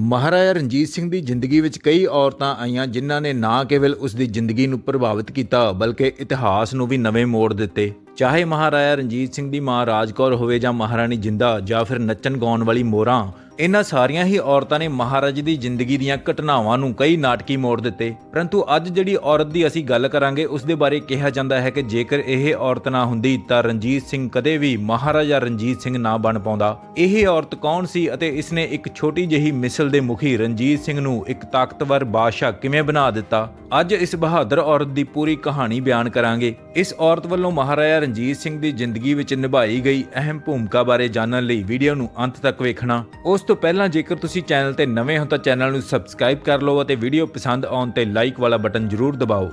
ਮਹਾਰਾਜਾ ਰਣਜੀਤ ਸਿੰਘ ਦੀ ਜ਼ਿੰਦਗੀ ਵਿੱਚ ਕਈ ਔਰਤਾਂ ਆਈਆਂ ਜਿਨ੍ਹਾਂ ਨੇ ਨਾ ਕੇਵਲ ਉਸ ਦੀ ਜ਼ਿੰਦਗੀ ਨੂੰ ਪ੍ਰਭਾਵਿਤ ਕੀਤਾ, ਬਲਕਿ ਇਤਿਹਾਸ ਨੂੰ ਵੀ ਨਵੇਂ ਮੋੜ ਦਿੱਤੇ। ਚਾਹੇ ਮਹਾਰਾਜਾ ਰਣਜੀਤ ਸਿੰਘ ਦੀ ਮਾਂ ਰਾਜਕੌਰ ਹੋਵੇ ਜਾਂ ਮਹਾਰਾਣੀ ਜਿੰਦਾ ਜਾਂ ਫਿਰ ਨੱਚਣ ਗਾਉਣ ਵਾਲੀ ਮੋਰਾਂ ਇਹਨਾਂ ਸਾਰੀਆਂ ਹੀ ਔਰਤਾਂ ਨੇ ਮਹਾਰਾਜ ਦੀ ਜ਼ਿੰਦਗੀ ਦੀਆਂ ਘਟਨਾਵਾਂ ਨੂੰ ਕਈ ਨਾਟਕੀ ਮੋੜ ਦਿੱਤੇ। ਪਰੰਤੂ ਅੱਜ ਜਿਹੜੀ ਔਰਤ ਦੀ ਅਸੀਂ ਗੱਲ ਕਰਾਂਗੇ ਉਸ ਦੇ ਬਾਰੇ ਕਿਹਾ ਜਾਂਦਾ ਹੈ ਕਿ ਜੇਕਰ ਇਹ ਔਰਤ ਨਾ ਹੁੰਦੀ ਤਾਂ ਰਣਜੀਤ ਸਿੰਘ ਕਦੇ ਵੀ ਮਹਾਰਾਜਾ ਰਣਜੀਤ ਸਿੰਘ ਨਾ ਬਣ ਪਾਉਂਦਾ। ਇਹ ਔਰਤ ਕੌਣ ਸੀ ਅਤੇ ਇਸਨੇ ਇੱਕ ਛੋਟੀ ਜਿਹੀ ਮਿਸਲ ਦੇ ਮੁਖੀ ਰਣਜੀਤ ਸਿੰਘ ਨੂੰ ਇੱਕ ਤਾਕਤਵਰ ਬਾਦਸ਼ਾਹ ਕਿਵੇਂ ਬਣਾ ਦਿੱਤਾ? ਅੱਜ ਇਸ ਬਹਾਦਰ ਔਰਤ ਦੀ ਪੂਰੀ ਕਹਾਣੀ ਬਿਆਨ ਕਰਾਂਗੇ। ਇਸ ਔਰਤ ਵੱਲੋਂ ਮਹਾਰਾਜਾ ਰਣਜੀਤ ਸਿੰਘ ਦੀ ਜ਼ਿੰਦਗੀ ਵਿੱਚ ਨਿਭਾਈ ਗਈ ਅਹਿਮ ਭੂਮਿਕਾ ਬਾਰੇ ਜਾਣਨ ਲਈ ਵੀਡੀਓ ਨੂੰ ਅੰਤ ਤੱਕ ਵੇਖਣਾ। ਉਸ ਤੋਂ ਪਹਿਲਾਂ ਜੇਕਰ ਤੁਸੀਂ ਚੈਨਲ ਤੇ ਨਵੇਂ ਹੋ ਤਾਂ ਚੈਨਲ ਨੂੰ ਸਬਸਕ੍ਰਾਈਬ ਕਰ ਲਓ ਅਤੇ ਵੀਡੀਓ ਪਸੰਦ ਆਉਣ ਤੇ ਲਾਈਕ ਵਾਲਾ ਬਟਨ ਜ਼ਰੂਰ ਦਬਾਓ।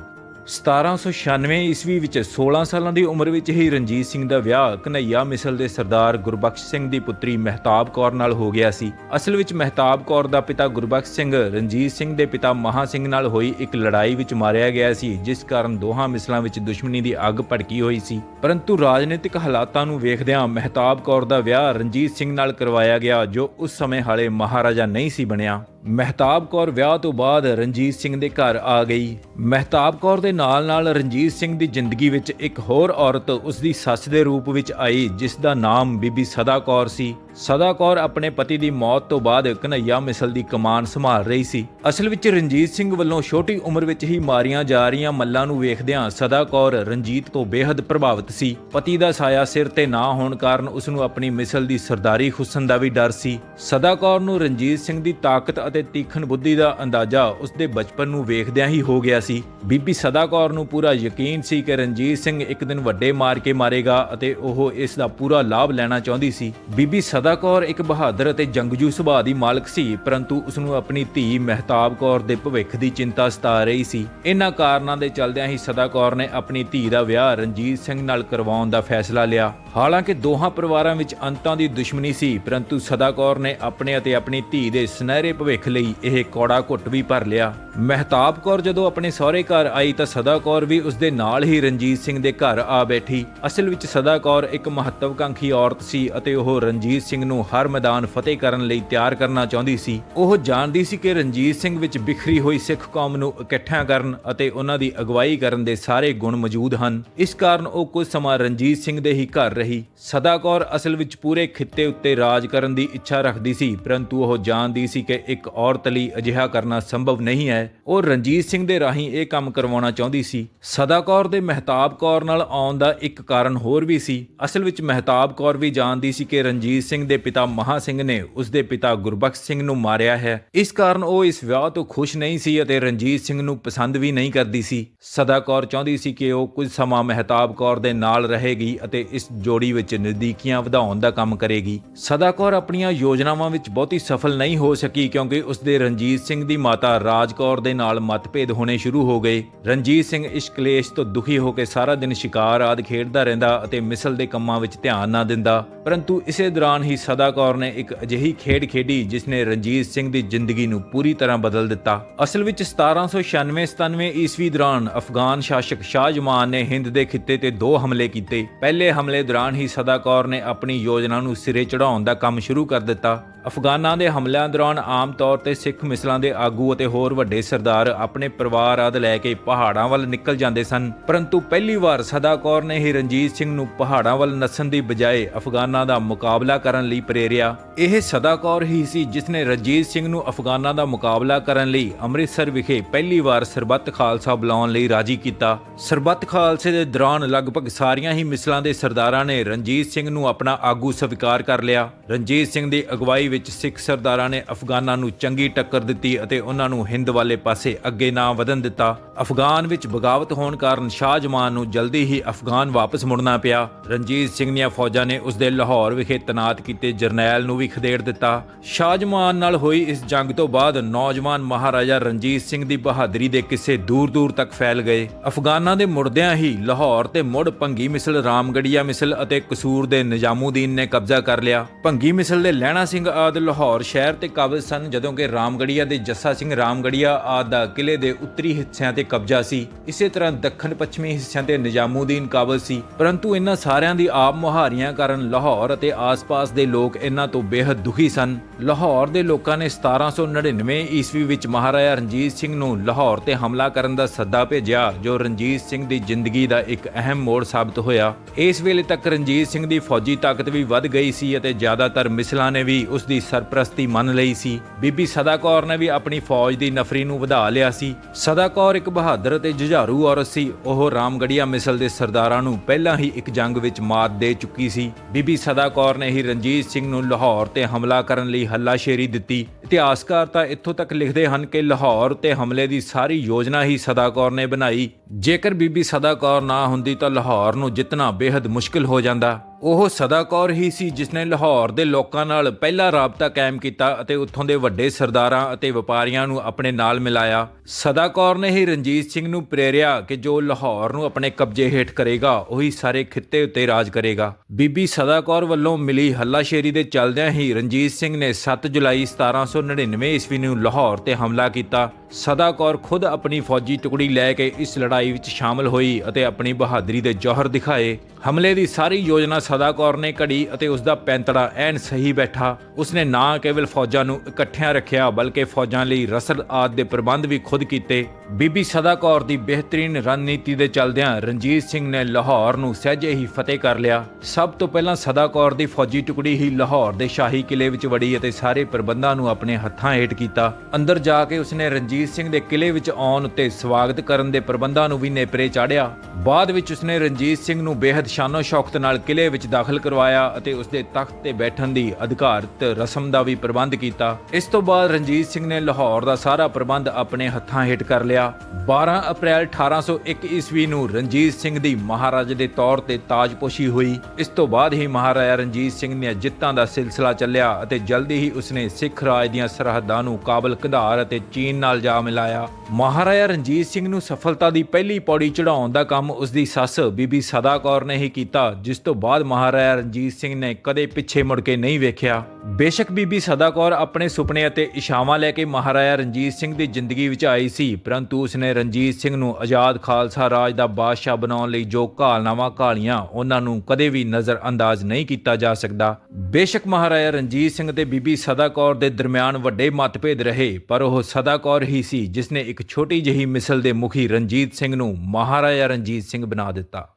1796 ਈਸਵੀ ਵਿੱਚ 16 ਸਾਲਾਂ ਦੀ ਉਮਰ ਵਿੱਚ ਹੀ ਰਣਜੀਤ ਸਿੰਘ ਦਾ ਵਿਆਹ ਕਨਈਆ ਮਿਸਲ ਦੇ ਸਰਦਾਰ ਗੁਰਬਖਸ਼ ਸਿੰਘ ਦੀ ਪੁੱਤਰੀ ਮਹਿਤਾਬ ਕੌਰ ਨਾਲ ਹੋ ਗਿਆ ਸੀ। ਅਸਲ ਵਿੱਚ ਮਹਿਤਾਬ ਕੌਰ ਦਾ ਪਿਤਾ ਗੁਰਬਖਸ਼ ਸਿੰਘ, ਰਣਜੀਤ ਸਿੰਘ ਦੇ ਪਿਤਾ ਮਹਾ ਸਿੰਘ ਨਾਲ ਹੋਈ ਇੱਕ ਲੜਾਈ ਵਿੱਚ ਮਾਰਿਆ ਗਿਆ ਸੀ, ਜਿਸ ਕਾਰਨ ਦੋਹਾਂ ਮਿਸਲਾਂ ਵਿੱਚ ਦੁਸ਼ਮਣੀ ਦੀ ਅੱਗ ਭੜਕੀ ਹੋਈ ਸੀ। ਪਰੰਤੂ ਰਾਜਨੀਤਿਕ ਹਾਲਾਤਾਂ ਨੂੰ ਵੇਖਦਿਆਂ ਮਹਿਤਾਬ ਕੌਰ ਦਾ ਵਿਆਹ ਰਣਜੀਤ ਸਿੰਘ ਨਾਲ ਕਰਵਾਇਆ ਗਿਆ, ਜੋ ਉਸ ਸਮੇਂ ਹਾਲੇ ਮਹਾਰਾਜਾ ਨਹੀਂ ਸੀ ਬਣਿਆ। ਮਹਿਤਾਬ ਕੌਰ ਵਿਆਹ ਤੋਂ ਬਾਅਦ ਰਣਜੀਤ ਸਿੰਘ ਦੇ ਘਰ ਆ ਗਈ। ਮਹਿਤਾਬ ਕੌਰ ਦੇ ਨਾਲ-ਨਾਲ ਰਣਜੀਤ ਸਿੰਘ ਦੀ ਜ਼ਿੰਦਗੀ ਵਿੱਚ ਇੱਕ ਹੋਰ ਔਰਤ ਉਸ ਦੀ ਸੱਸ ਦੇ ਰੂਪ ਵਿੱਚ ਆਈ ਜਿਸ ਦਾ ਨਾਮ ਬੀਬੀ ਸਦਾ ਕੌਰ ਸੀ। ਸਦਾ ਕੌਰ ਆਪਣੇ ਪਤੀ ਦੀ ਮੌਤ ਤੋਂ ਬਾਅਦ ਕਨਈਆ ਮਿਸਲ ਦੀ ਕਮਾਨ ਸੰਭਾਲ ਰਹੀ ਸੀ। ਅਸਲ ਵਿੱਚ ਰਣਜੀਤ ਸਿੰਘ ਵੱਲੋਂ ਛੋਟੀ ਉਮਰ ਵਿੱਚ ਹੀ ਮਾਰੀਆਂ ਜਾ ਰਹੀਆਂ ਮੱਲਾਂ ਨੂੰ ਵੇਖਦਿਆਂ ਸਦਾ ਕੌਰ ਰਣਜੀਤ ਤੋਂ ਬੇਹੱਦ ਪ੍ਰਭਾਵਿਤ ਸੀ। ਪਤੀ ਦਾ ਸਾਇਆ ਸਿਰ ਤੇ ਨਾ ਹੋਣ ਕਾਰਨ ਉਸ ਨੂੰ ਆਪਣੀ ਮਿਸਲ ਦੀ ਸਰਦਾਰੀ ਹੁਸਨ ਦਾ ਵੀ ਡਰ ਸੀ। ਸਦਾ ਕੌਰ ਨੂੰ ਰਣਜੀਤ ਸਿੰਘ ਦੀ ਤਾਕਤ ਅਤੇ ਤੀਖਣ ਬੁੱਧੀ ਦਾ ਅੰਦਾਜ਼ਾ ਉਸ ਦੇ ਬਚਪਨ ਨੂੰ ਵੇਖਦਿਆਂ ਹੀ ਹੋ ਗਿਆ ਸੀ। ਬੀਬੀ ਸਦਾ ਕੌਰ ਨੂੰ ਪੂਰਾ ਯਕੀਨ ਸੀ ਕਿ ਰਣਜੀਤ ਸਿੰਘ ਇੱਕ ਦਿਨ ਵੱਡੇ ਮਾਰ ਕੇ ਮਾਰੇਗਾ ਅਤੇ ਉਹ ਇਸ ਦਾ ਪੂਰਾ ਲਾਭ ਲੈਣਾ ਚਾਹੁੰਦੀ ਸੀ। ਬੀਬੀ ਸਦਾ ਕੌਰ ਇੱਕ ਬਹਾਦਰ ਅਤੇ ਜੰਗਜੂ ਸੁਭਾਅ ਦੀ ਮਾਲਕ ਸੀ, ਪਰੰਤੂ ਉਸ ਨੂੰ ਆਪਣੀ ਧੀ ਮਹਿਤਾਬ ਕੌਰ ਦੇ ਭਵਿੱਖ ਦੀ ਚਿੰਤਾ ਸਤਾ ਰਹੀ ਸੀ। ਇਹਨਾਂ ਕਾਰਨਾਂ ਦੇ ਚੱਲਦਿਆਂ ਹੀ ਸਦਾ ਕੌਰ ਨੇ ਆਪਣੀ ਧੀ ਦਾ ਵਿਆਹ ਰਣਜੀਤ ਸਿੰਘ ਨਾਲ ਕਰਵਾਉਣ ਦਾ ਫੈਸਲਾ ਲਿਆ। ਹਾਲਾਂਕਿ ਦੋਹਾਂ ਪਰਿਵਾਰਾਂ ਵਿੱਚ ਅੰਤਾਂ ਦੀ ਦੁਸ਼ਮਣੀ ਸੀ, ਪਰੰਤੂ ਸਦਾ ਕੌਰ ਨੇ ਆਪਣੇ ਅਤੇ ਆਪਣੀ ਧੀ ਦੇ ਸੁਨਹਿਰੇ ਭਵਿੱਖ ਲਈ ਇਹ ਕੌੜਾ ਘੁੱਟ ਵੀ ਭਰ ਲਿਆ। ਮਹਿਤਾਬ ਕੌਰ ਜਦੋਂ ਆਪਣੇ ਸਹੁਰੇ ਘਰ ਆਈ ਤਾਂ ਸਦਾ ਕੌਰ ਵੀ ਉਸ ਦੇ ਨਾਲ ਹੀ ਰਣਜੀਤ ਸਿੰਘ ਦੇ ਘਰ ਆ ਬੈਠੀ। ਅਸਲ ਵਿੱਚ ਸਦਾ ਕੌਰ ਇੱਕ ਮਹੱਤਵਕਾਂਖੀ ਔਰਤ ਸੀ ਅਤੇ ਉਹ ਰਣਜੀਤ ਸਿੰਘ ਨੂੰ ਹਰ ਮੈਦਾਨ ਫਤਿਹ ਕਰਨ ਲਈ ਤਿਆਰ ਕਰਨਾ ਚਾਹੁੰਦੀ ਸੀ। ਉਹ ਜਾਣਦੀ ਸੀ ਕਿ ਰਣਜੀਤ ਸਿੰਘ ਵਿੱਚ ਬਿਖਰੀ ਹੋਈ ਸਿੱਖ ਕੌਮ ਨੂੰ ਇਕੱਠਿਆਂ ਕਰਨ ਅਤੇ ਉਹਨਾਂ ਦੀ ਅਗਵਾਈ ਕਰਨ ਦੇ ਸਾਰੇ ਗੁਣ ਮੌਜੂਦ ਹਨ। ਇਸ ਕਾਰਨ ਉਹ ਕੁਝ ਸਮਾਂ ਰਣਜੀਤ ਸਿੰਘ ਦੇ ਹੀ ਘਰ ਰਹੀ। ਸਦਾ ਕੌਰ ਅਸਲ ਵਿੱਚ ਪੂਰੇ ਖਿੱਤੇ ਉੱਤੇ ਰਾਜ ਕਰਨ ਦੀ ਇੱਛਾ ਰੱਖਦੀ ਸੀ, ਪਰੰਤੂ ਉਹ ਜਾਣਦੀ ਸੀ ਕਿ ਇੱਕ ਔਰਤ ਲਈ ਅਜਿਹਾ ਕਰਨਾ ਸੰਭਵ ਨਹੀਂ ਹੈ। ਉਹ ਰਣਜੀਤ ਸਿੰਘ ਦੇ ਰਾਹੀਂ ਇਹ ਕੰਮ ਕਰਵਾਉਣਾ ਚਾਹੁੰਦੀ ਸੀ। ਸਦਾ ਕੌਰ ਦੇ ਮਹਿਤਾਬ ਕੌਰ ਨਾਲ ਆਉਣ ਦਾ ਇੱਕ ਕਾਰਨ ਹੋਰ ਵੀ ਸੀ। ਅਸਲ ਵਿੱਚ ਮਹਿਤਾਬ ਕੌਰ ਵੀ ਜਾਣਦੀ ਸੀ ਕਿ ਰਣਜੀਤ ਸਿੰਘ ਦੇ ਪਿਤਾ ਮਹਾ ਸਿੰਘ ਨੇ ਉਸ ਦੇ ਪਿਤਾ ਗੁਰਬਖਸ਼ ਸਿੰਘ ਨੂੰ ਮਾਰਿਆ ਹੈ। ਇਸ ਕਾਰਨ ਉਹ ਇਸ ਵਿਆਹ ਤੋਂ ਖੁਸ਼ ਨਹੀਂ ਸੀ ਅਤੇ ਰਣਜੀਤ ਸਿੰਘ ਨੂੰ ਪਸੰਦ ਵੀ ਨਹੀਂ ਕਰਦੀ ਸੀ। ਸਦਾ ਕੌਰ ਚਾਹੁੰਦੀ ਸੀ ਕਿ ਉਹ ਕੁਝ ਸਮਾਂ ਮਹਿਤਾਬ ਕੌਰ ਦੇ ਨਾਲ ਰਹੇਗੀ ਅਤੇ ਇਸ ਜੋੜੀ ਵਿੱਚ ਨਜ਼ਦੀਕੀਆਂ ਵਧਾਉਣ ਦਾ ਕੰਮ ਕਰੇਗੀ। ਸਦਾ ਕੌਰ ਆਪਣੀਆਂ ਯੋਜਨਾਵਾਂ ਵਿੱਚ ਬਹੁਤੀ ਸਫਲ ਨਹੀਂ ਹੋ ਸਕੀ ਕਿਉਂਕਿ ਉਸ ਦੇ ਰਣਜੀਤ ਸਿੰਘ ਦੀ ਮਾਤਾ ਰਾਜ ਕੌਰ ਦੇ ਨਾਲ ਮਤਭੇਦ ਹੋਣੇ ਸ਼ੁਰੂ ਹੋ ਗਏ। ਰਣਜੀਤ ਸਿੰਘ ਇਸ ਕਲੇਸ਼ ਤੋਂ ਦੁਖੀ ਹੋ ਕੇ ਸਾਰਾ ਦਿਨ ਸ਼ਿਕਾਰ ਆਦ ਖੇਡਦਾ ਰਹਿੰਦਾ ਅਤੇ ਮਿਸਲ ਦੇ ਕੰਮਾਂ ਵਿੱਚ ਧਿਆਨ ਨਾ ਦਿੰਦਾ। ਪਰੰਤੂ ਇਸੇ ਦੌਰਾਨ ਹੀ ਸਦਾ ਕੌਰ ਨੇ ਇੱਕ ਅਜਿਹੀ ਖੇਡ ਖੇਡੀ ਜਿਸ ਨੇ ਰਣਜੀਤ ਸਿੰਘ ਦੀ ਜ਼ਿੰਦਗੀ ਨੂੰ ਪੂਰੀ ਤਰ੍ਹਾਂ ਬਦਲ ਦਿੱਤਾ। ਅਸਲ ਵਿੱਚ 1796-97 ਈਸਵੀ ਦੌਰਾਨ ਅਫਗਾਨ ਸ਼ਾਸਕ ਸ਼ਾਹ ਜਮਾਨ ਨੇ ਹਿੰਦ ਦੇ ਖਿੱਤੇ ਤੇ ਦੋ ਹਮਲੇ ਕੀਤੇ। ਪਹਿਲੇ ਹਮਲੇ ਦੌਰਾਨ ਹੀ ਸਦਾ ਕੌਰ ਨੇ ਆਪਣੀ ਯੋਜਨਾ ਨੂੰ ਸਿਰੇ ਚੜਾਉਣ ਦਾ ਕੰਮ ਸ਼ੁਰੂ ਕਰ ਦਿੱਤਾ। ਅਫਗਾਨਾਂ ਦੇ ਹਮਲਿਆਂ ਦੌਰਾਨ ਆਮ ਤੌਰ ਤੇ ਸਿੱਖ ਮਿਸਲਾਂ ਦੇ ਆਗੂ ਅਤੇ ਹੋਰ ਵੱਡੇ ਸਰਦਾਰ ਆਪਣੇ ਪਰਿਵਾਰ ਆਦ ਲੈ ਕੇ ਪਹਾੜਾਂ ਵੱਲ ਨਿਕਲ ਜਾਂਦੇ ਸਨ। ਪਰੰਤੂ ਪਹਿਲੀ ਵਾਰ ਸਦਾ ਕੌਰ ਨੇ ਹੀ ਰਣਜੀਤ ਸਿੰਘ ਨੂੰ ਪਹਾੜਾਂ ਵੱਲ ਨੱਸਣ ਦੀ ਬਜਾਏ ਅਫਗਾਨਾਂ ਦਾ ਮੁਕਾਬਲਾ ਕਰਨ ਲਈ ਪ੍ਰੇਰਿਆ। ਇਹ ਸਦਾ ਕੌਰ ਹੀ ਸੀ ਜਿਸ ਨੇ ਰਣਜੀਤ ਸਿੰਘ ਨੂੰ ਅਫਗਾਨਾਂ ਦਾ ਮੁਕਾਬਲਾ ਕਰਨ ਲਈ ਅੰਮ੍ਰਿਤਸਰ ਵਿਖੇ ਪਹਿਲੀ ਵਾਰ ਸਰਬੱਤ ਖਾਲਸਾ ਬੁਲਾਉਣ ਲਈ ਰਾਜੀ ਕੀਤਾ। ਸਰਬੱਤ ਖਾਲਸੇ ਦੇ ਦੌਰਾਨ ਲਗਭਗ ਸਾਰੀਆਂ ਹੀ ਮਿਸਲਾਂ ਦੇ ਸਰਦਾਰਾਂ ਨੇ ਰਣਜੀਤ ਸਿੰਘ ਨੂੰ ਆਪਣਾ ਆਗੂ ਸਵੀਕਾਰ ਕਰ ਲਿਆ। ਰਣਜੀਤ ਸਿੰਘ ਦੀ ਅਗਵਾਈ ਵਿੱਚ ਸਿੱਖ ਸਰਦਾਰਾਂ ਨੇ ਅਫਗਾਨਾਂ ਨੂੰ ਚੰਗੀ ਟੱਕਰ ਦਿੱਤੀ ਅਤੇ ਉਹਨਾਂ ਨੂੰ ਹਿੰਦ ਵਾਲੇ ਪਾਸੇ ਅੱਗੇ ਨਾ ਵਧਣ ਦਿੱਤਾ। ਅਫਗਾਨ ਵਿੱਚ ਬਗਾਵਤ ਹੋਣ ਕਾਰਨ ਸ਼ਾਹ ਜਮਾਨ ਨੂੰ ਜਲਦੀ ਹੀ ਅਫਗਾਨ ਵਾਪਸ ਮੁੜਨਾ ਪਿਆ। ਰਣਜੀਤ ਸਿੰਘ ਦੀਆਂ ਫੌਜਾਂ ਨੇ ਉਸ ਦੇ ਲਾਹੌਰ ਵਿਖੇ ਤਨਾਤ ਕੀਤੇ ਜਰਨੈਲ ਨੂੰ ਵੀ ਖਦੇੜ ਦਿੱਤਾ। ਸ਼ਾਹਜਮਾਨ ਨਾਲ ਹੋਈ ਇਸ ਜੰਗ ਤੋਂ ਬਾਅਦ ਨੌਜਵਾਨ ਮਹਾਰਾਜਾ ਰਣਜੀਤ ਸਿੰਘ ਦੀ ਬਹਾਦਰੀ ਦੇ ਕਿੱਸੇ ਦੂਰ-ਦੂਰ ਤੱਕ ਫੈਲ ਗਏ। ਅਫਗਾਨਾਂ ਦੇ ਮੁਰਦਿਆਂ ਹੀ ਲਾਹੌਰ ਤੇ ਮੁੜ ਭੰਗੀ ਮਿਸਲ ਰਾਮਗੜੀਆ ਮਿਸਲ ਅਤੇ ਕਸੂਰ ਦੇ ਨਿਜ਼ਾਮੂਦੀਨ ਨੇ ਕਬਜ਼ਾ ਕਰ ਲਿਆ। ਭੰਗੀ ਮਿਸਲ ਦੇ ਲਹਿਣਾ ਸਿੰਘ ਆਦ ਲਾਹੌਰ ਸ਼ਹਿਰ ਤੇ ਕਾਬਜ਼ ਸਨ, ਜਦੋਂ ਕਿ ਰਾਮਗੜੀਆ ਦੇ ਜੱਸਾ ਸਿੰਘ ਰਾਮਗੜੀਆ ਆਦ ਦਾ ਕਿਲੇ ਦੇ ਉੱਤਰੀ ਹਿੱਸਿਆਂ ਤੇ ਕਬਜ਼ਾ ਸੀ। ਇਸੇ ਤਰ੍ਹਾਂ ਦੱਖਣ ਪੱਛਮੀ ਹਿੱਸਿਆਂ ਤੇ ਨਿਜ਼ਾਮੂਦੀਨ ਕਾਬਜ਼ ਸੀ। ਪਰੰਤੂ ਇਹਨਾਂ ਸਾਰਿਆਂ ਦੀ ਆਪ ਮੁਹਾਰੀਆਂ ਕਾਰਨ ਲਾਹੌਰ ਅਤੇ ਆਸ-ਪਾਸ ਦੇ ਲੋਕ ਇਹਨਾਂ ਤੋਂ ਬੇहद ਦੁਖੀ ਸਨ। ਲਾਹੌਰ ਦੇ ਲੋਕਾਂ ਨੇ 1799 ਈਸਵੀ ਵਿੱਚ ਮਹਾਰਾਜਾ ਰਣਜੀਤ ਸਿੰਘ ਨੂੰ ਲਾਹੌਰ ਤੇ ਹਮਲਾ ਕਰਨ ਦਾ ਸੱਦਾ ਭੇਜਿਆ, ਜੋ ਰਣਜੀਤ ਸਿੰਘ ਦੀ ਜ਼ਿੰਦਗੀ ਦਾ ਇੱਕ ਅਹਿਮ ਮੋੜ ਸਾਬਤ ਹੋਇਆ। ਇਸ ਵੇਲੇ ਤੱਕ ਰਣਜੀਤ ਸਿੰਘ ਦੀ ਫੌਜੀ ਤਾਕਤ ਵੀ ਵੱਧ ਗਈ ਸੀ ਅਤੇ ਜ਼ਿਆਦਾਤਰ ਮਿਸਲਾਂ ਨੇ ਵੀ ਉਸ ਦੀ ਸਰਪ੍ਰਸਤੀ ਮੰਨ ਲਈ ਸੀ। ਬੀਬੀ ਸਦਾ ਕੌਰ ਨੇ ਵੀ ਆਪਣੀ ਫੌਜ ਦੀ ਨਫਰੀ ਨੂੰ ਵਧਾ ਲਿਆ ਸੀ। ਸਦਾ ਕੌਰ ਇੱਕ ਬਹਾਦਰ ਅਤੇ ਜੁਝਾਰੂ ਔਰਤ ਸੀ। ਉਹ ਰਾਮਗੜੀਆ ਮਿਸਲ ਦੇ ਸਰਦਾਰਾਂ ਨੂੰ ਪਹਿਲਾਂ ਹੀ ਇੱਕ ਜੰਗ ਵਿੱਚ ਮਾਤ ਦੇ ਚੁੱਕੀ ਸੀ। ਬੀਬੀ ਸਦਾ ਕੌਰ ਨੇ ਹੀ ਰਣਜੀਤ ਸਿੰਘ ਨੂੰ ਲਾਹੌਰ ਤੇ ਹਮਲਾ ਕਰਨ ਲਈ ਹੱਲਾਸ਼ੇਰੀ ਦਿੱਤੀ। ਇਤਿਹਾਸਕਾਰ ਤਾਂ ਇੱਥੋਂ ਤੱਕ ਲਿਖਦੇ ਹਨ ਕਿ ਲਾਹੌਰ ਤੇ ਹਮਲੇ ਦੀ ਸਾਰੀ ਯੋਜਨਾ ਹੀ ਸਦਾ ਕੌਰ ਨੇ ਬਣਾਈ। ਜੇਕਰ ਬੀਬੀ ਸਦਾ ਕੌਰ ਨਾ ਹੁੰਦੀ ਤਾਂ ਲਾਹੌਰ ਨੂੰ ਜਿੱਤਣਾ ਬੇहद ਮੁਸ਼ਕਿਲ ਹੋ ਜਾਂਦਾ। ਉਹ ਸਦਾ ਕੌਰ ਹੀ ਸੀ ਜਿਸ ਨੇ ਲਾਹੌਰ ਦੇ ਲੋਕਾਂ ਨਾਲ ਪਹਿਲਾ ਰਾਬਤਾ ਕਾਇਮ ਕੀਤਾ ਅਤੇ ਉੱਥੋਂ ਦੇ ਵੱਡੇ ਸਰਦਾਰਾਂ ਅਤੇ ਵਪਾਰੀਆਂ ਨੂੰ ਆਪਣੇ ਨਾਲ ਮਿਲਾਇਆ। ਸਦਾ ਕੌਰ ਨੇ ਹੀ ਰਣਜੀਤ ਸਿੰਘ ਨੂੰ ਪ੍ਰੇਰਿਆ ਕਿ ਜੋ ਲਾਹੌਰ ਨੂੰ ਆਪਣੇ ਕਬਜ਼ੇ ਹੇਠ ਕਰੇਗਾ, ਉਹੀ ਸਾਰੇ ਖਿੱਤੇ ਉੱਤੇ ਰਾਜ ਕਰੇਗਾ। ਬੀਬੀ ਸਦਾ ਕੌਰ ਵੱਲੋਂ ਮਿਲੀ ਹੱਲਾਸ਼ੇਰੀ ਦੇ ਚੱਲਦਿਆਂ ਹੀ ਰਣਜੀਤ ਸਿੰਘ ਨੇ 7 ਜੁਲਾਈ 1799 ਈਸਵੀ ਨੂੰ ਲਾਹੌਰ ਤੇ ਹਮਲਾ ਕੀਤਾ। ਸਦਾ ਕੌਰ ਖੁਦ ਆਪਣੀ ਫੌਜੀ ਟੁਕੜੀ ਲੈ ਕੇ ਇਸ ਲੜਾਈ ਵਿੱਚ ਸ਼ਾਮਲ ਹੋਈ ਅਤੇ ਆਪਣੀ ਬਹਾਦਰੀ ਦੇ ਜੌਹਰ ਦਿਖਾਏ। ਹਮਲੇ ਦੀ ਸਾਰੀ ਯੋਜਨਾ ਸਦਾ ਕੌਰ ਨੇ ਘੜੀ ਅਤੇ ਉਸ ਦਾ ਪੈਂਤੜਾ ਐਨ ਸਹੀ ਬੈਠਾ। ਉਸਨੇ ਨਾ ਕੇਵਲ ਫੌਜਾਂ ਨੂੰ ਇਕੱਠਿਆਂ ਰੱਖਿਆ, ਬਲਕਿ ਫੌਜਾਂ ਲਈ ਰਸਦ ਆਦ ਦੇ ਪ੍ਰਬੰਧ ਵੀ ਖੁਦ ਕੀਤੇ। ਬੀਬੀ ਸਦਾ ਕੌਰ ਦੀ ਬਿਹਤਰੀਨ ਰਣਨੀਤੀ ਦੇ ਚੱਲਦਿਆਂ ਰਣਜੀਤ ਸਿੰਘ ਨੇ ਲਾਹੌਰ ਨੂੰ ਸਹਿਜੇ ਹੀ ਫਤਿਹ ਕਰ ਲਿਆ। ਸਭ ਤੋਂ ਪਹਿਲਾਂ ਸਦਾ ਕੌਰ ਦੀ ਫੌਜੀ ਟੁਕੜੀ ਹੀ ਲਾਹੌਰ ਦੇ ਸ਼ਾਹੀ ਕਿਲੇ ਵਿੱਚ ਵੜੀ ਅਤੇ ਸਾਰੇ ਪ੍ਰਬੰਧਾਂ ਨੂੰ ਆਪਣੇ ਹੱਥਾਂ ਹੇਠ ਕੀਤਾ। ਅੰਦਰ ਜਾ ਕੇ ਉਸਨੇ ਰਣਜੀਤ ਰਣਜੀਤ ਸਿੰਘ ਦੇ ਕਿਲੇ ਵਿੱਚ ਆਉਣ ਉੱਤੇ ਸਵਾਗਤ ਕਰਨ ਦੇ ਪ੍ਰਬੰਧਾਂ ਨੂੰ ਵੀ ਨੇਪਰੇ ਚਾੜਿਆ। ਬਾਅਦ ਵਿੱਚ ਉਸਨੇ ਰਣਜੀਤ ਸਿੰਘ ਨੂੰ ਬੇहद ਸ਼ਾਨੋ ਸ਼ੌਕਤ ਨਾਲ ਕਿਲੇ ਵਿੱਚ ਦਾਖਲ ਕਰਵਾਇਆ ਅਤੇ ਉਸਦੇ ਤਖਤ ਤੇ ਬੈਠਣ ਦੀ ਅਧਿਕਾਰਤ ਰਸਮ ਦਾ ਵੀ ਪ੍ਰਬੰਧ ਕੀਤਾ। ਇਸ ਤੋਂ ਬਾਅਦ ਰਣਜੀਤ ਸਿੰਘ ਨੇ ਲਾਹੌਰ ਦਾ ਸਾਰਾ ਪ੍ਰਬੰਧ ਆਪਣੇ ਹੱਥਾਂ ਹੇਠ ਕਰ ਲਿਆ। 12 ਅਪ੍ਰੈਲ 1801 ਈਸਵੀ ਨੂੰ ਰਣਜੀਤ ਸਿੰਘ ਦੀ ਮਹਾਰਾਜ ਦੇ ਤੌਰ ਤੇ ਤਾਜਪੋਸ਼ੀ ਹੋਈ। ਇਸ ਤੋਂ ਬਾਅਦ ਹੀ ਮਹਾਰਾਜਾ ਰਣਜੀਤ ਸਿੰਘ ਦੀਆਂ ਜਿੱਤਾਂ ਦਾ ਸਿਲਸਿਲਾ ਚੱਲਿਆ ਅਤੇ ਜਲਦੀ ਹੀ ਉਸਨੇ ਸਿੱਖ ਰਾਜ ਦੀਆਂ ਸਰਹੱਦਾਂ ਨੂੰ ਕਾਬਲ ਕੰਧਾਰ ਅਤੇ ਚੀਨ ਨਾਲ ਜਾ ਮਿਲਾਇਆ ਮਹਾਰਾਜਾ ਰਣਜੀਤ ਸਿੰਘ ਨੂੰ ਸਫਲਤਾ ਦੀ ਪਹਿਲੀ ਪੌੜੀ ਚੜਾਉਣ ਦਾ ਕੰਮ ਉਸ ਦੀ ਸੱਸ ਬੀਬੀ ਸਦਾ ਕੌਰ ਨੇ ਹੀ ਕੀਤਾ, ਜਿਸ ਤੋਂ ਬਾਅਦ ਮਹਾਰਾਜਾ ਰਣਜੀਤ ਸਿੰਘ ਨੇ ਕਦੇ ਪਿੱਛੇ ਮੁੜ ਕੇ ਨਹੀਂ ਵੇਖਿਆ। ਬੇਸ਼ੱਕ ਬੀਬੀ ਸਦਾ ਕੌਰ ਆਪਣੇ ਸੁਪਨੇ ਅਤੇ ਇਸ਼ਾਵਾਂ ਲੈ ਕੇ ਮਹਾਰਾਜਾ ਰਣਜੀਤ ਸਿੰਘ ਦੀ ਜ਼ਿੰਦਗੀ ਵਿੱਚ ਆਈ ਸੀ, ਪਰੰਤੂ ਉਸਨੇ ਰਣਜੀਤ ਸਿੰਘ ਨੂੰ ਆਜ਼ਾਦ ਖਾਲਸਾ ਰਾਜ ਦਾ ਬਾਦਸ਼ਾਹ ਬਣਾਉਣ ਲਈ ਜੋ ਘਾਲਨਾਵਾਂ ਘਾਲੀਆਂ, ਉਹਨਾਂ ਨੂੰ ਕਦੇ ਵੀ ਨਜ਼ਰ ਅੰਦਾਜ਼ ਨਹੀਂ ਕੀਤਾ ਜਾ ਸਕਦਾ। ਬੇਸ਼ੱਕ ਮਹਾਰਾਜਾ ਰਣਜੀਤ ਸਿੰਘ ਤੇ ਬੀਬੀ ਸਦਾ ਕੌਰ ਦੇ ਦਰਮਿਆਨ ਵੱਡੇ ਮਤਭੇਦ ਰਹੇ, ਪਰ ਉਹ ਸਦਾ ਕੌਰ ਹੀ ਸੀ ਜਿਸ ਨੇ ਇੱਕ ਛੋਟੀ ਜਿਹੀ ਮਿਸਲ ਦੇ ਮੁਖੀ ਰਣਜੀਤ ਸਿੰਘ ਨੂੰ ਮਹਾਰਾਜਾ ਰਣਜੀਤ ਸਿੰਘ ਬਣਾ ਦਿੱਤਾ।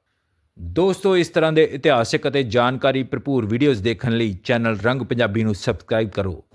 ਦੋਸਤੋ, ਇਸ ਤਰ੍ਹਾਂ ਦੇ ਇਤਿਹਾਸਕ ਅਤੇ ਜਾਣਕਾਰੀ ਭਰਪੂਰ ਵੀਡੀਓਜ਼ ਦੇਖਣ ਲਈ ਚੈਨਲ ਰੰਗ ਪੰਜਾਬੀ ਨੂੰ ਸਬਸਕ੍ਰਾਈਬ ਕਰੋ।